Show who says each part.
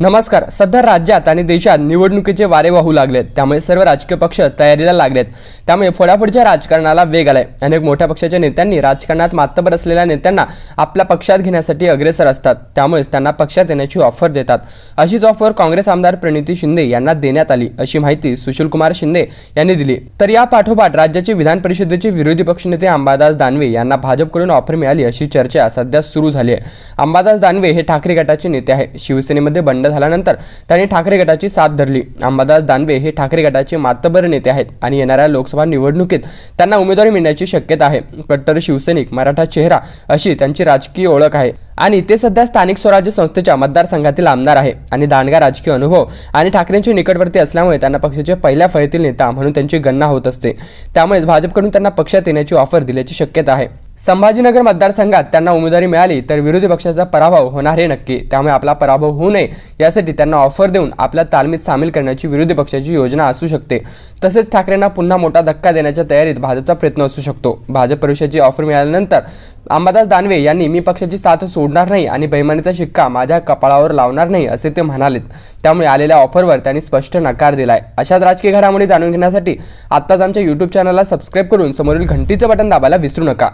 Speaker 1: नमस्कार. सध्या राज्यात आणि देशात निवडणुकीचे वारे वाहू लागलेत. त्यामुळे सर्व राजकीय पक्ष तयारीला लागलेत. त्यामुळे फोडाफोडच्या राजकारणाला वेग आलाय. अनेक मोठ्या पक्षाच्या नेत्यांनी राजकारणात मातबर असलेल्या नेत्यांना आपल्या पक्षात घेण्यासाठी अग्रेसर असतात. त्यामुळेच त्यांना पक्षात येण्याची ऑफर देतात. अशीच ऑफर काँग्रेस आमदार प्रणिती शिंदे यांना देण्यात आली. अशी माहिती सुशीलकुमार शिंदे यांनी दिली. तर या पाठोपाठ राज्याचे विधान परिषदेचे विरोधी पक्षनेते अंबादास दानवे यांना भाजपकडून ऑफर मिळाली अशी चर्चा सध्या सुरू झाली आहे. अंबादास दानवे हे ठाकरे गटाचे नेते आहे शिवसेनेमध्ये बंड झाल्यानंतर त्यांनी ठाकरे गटाची साथ धरली. अंबादास दानवे हे ठाकरे गटाचे मातबर नेते आहेत आणि येणाऱ्या लोकसभा निवडणुकीत त्यांना उमेदवारी मिळण्याची शक्यता आहे. कट्टर शिवसैनिक मराठा चेहरा अशी त्यांची राजकीय ओळख आहे आणि ते सध्या स्थानिक स्वराज्य संस्थेच्या मतदारसंघातील आमदार आहे आणि दांडगा राजकीय अनुभव आणि ठाकरेंचे निकटवर्ती असल्यामुळे त्यांना पक्षाचे पहिल्या फळीतील नेता म्हणून त्यांची गणना होत असते. त्यामुळेच भाजपकडून त्यांना पक्षात येण्याची ऑफर दिल्याची शक्यता आहे. संभाजीनगर मतदारसंघात त्यांना उमेदवारी मिळाली तर विरोधी पक्षाचा पराभव होणार हे नक्की. त्यामुळे आपला पराभव होऊ नये यासाठी त्यांना ऑफर देऊन आपल्या तालमीत सामील करण्याची विरोधी पक्षाची योजना असू शकते. तसेच ठाकरेंना पुन्हा मोठा धक्का देण्याच्या तयारीत भाजपचा प्रयत्न असू शकतो. भाजप परिषदेची ऑफर मिळाल्यानंतर अंबादास दानवे यांनी मी पक्षाची साथ सोडणार नाही आणि बैमानीचा शिक्का माझ्या कपाळावर लावणार नाही असे ते म्हणालेत. त्यामुळे आलेल्या ऑफरवर त्यांनी स्पष्ट नकार दिलाय. अशाच राजकीय घडामोडी जाणून घेण्यासाठी आत्ताच आमच्या यूट्यूब चॅनलला सबस्क्राईब करून समोरील घंटीचं बटन दाबायला विसरू नका.